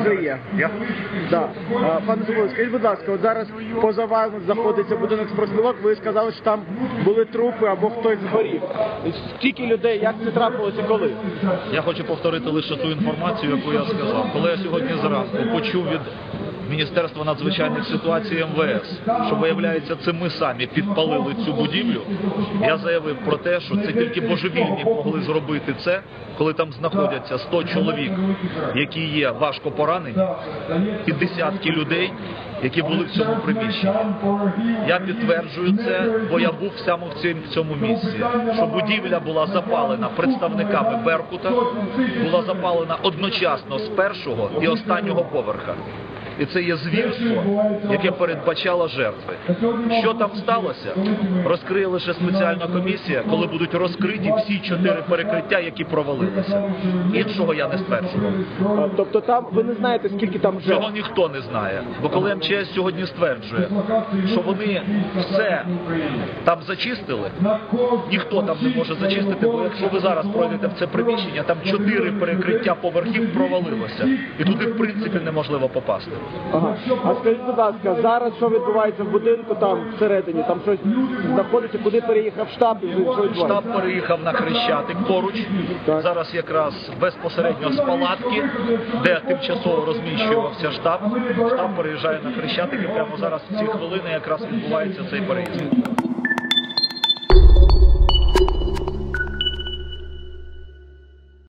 Вже є. Да. А, Пане Заболо, скажіть, будь ласка, от зараз поза вами знаходиться будинок профспілок, ви сказали, що там були трупи або хтось згорів. Скільки людей, як це трапилося, коли? Я хочу повторити лише ту інформацію, яку я сказав. Коли я сьогодні зранку почув від Міністерства надзвичайних ситуацій МВС, що виявляється, це ми самі підпалили цю будівлю. Я заявив про те, що це тільки божевільні могли зробити це, коли там знаходяться 100 чоловік, які є важко поранені, і десятки людей, які були в цьому приміщенні. Я підтверджую це, бо я був саме в цьому, місці. Що будівля була запалена представниками Беркута, була запалена одночасно з першого і останнього поверха. І це є звірство, яке передбачало жертви. Що там сталося, розкриє лише спеціальна комісія, коли будуть розкриті всі чотири перекриття, які провалилися. Іншого я не стверджував. Тобто там ви не знаєте, скільки там жертв? Цього ніхто не знає. Бо коли МЧС сьогодні стверджує, що вони все там зачистили, ніхто там не може зачистити, бо якщо ви зараз пройдете в це приміщення, там чотири перекриття поверхів провалилося. І туди, в принципі, неможливо попасти. Ага. А скажіть, будь ласка, зараз що відбувається в будинку там всередині? Там щось знаходиться, куди переїхав штаб і що відбувається? Штаб переїхав на Хрещатик поруч. Так. Зараз якраз безпосередньо з палатки, де тимчасово розміщувався штаб. Штаб переїжджає на Хрещатик і прямо зараз в ці хвилини якраз відбувається цей переїзд.